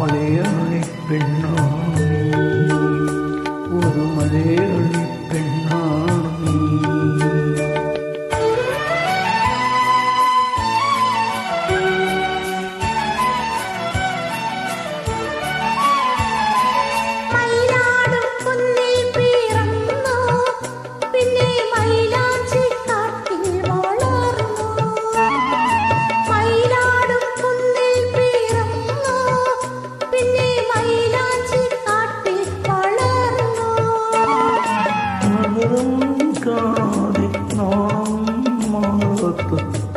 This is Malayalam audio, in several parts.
மலையருளை பெண்ணோ Oh.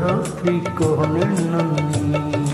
రాత్రి కోణన్నీ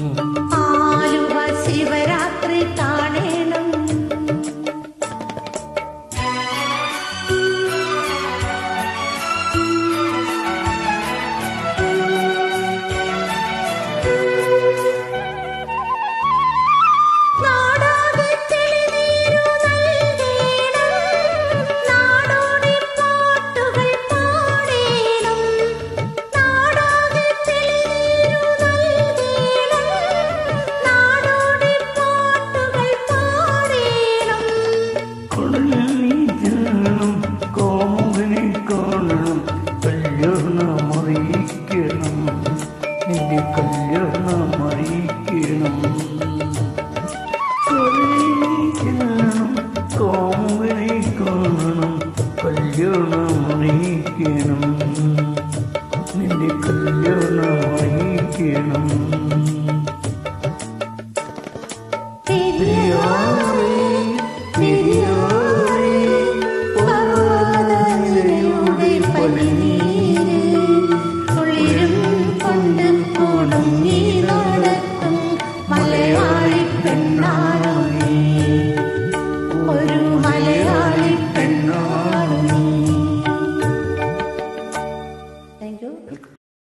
അറിയിക്കണം പെരിയാ പെരിയാറേ.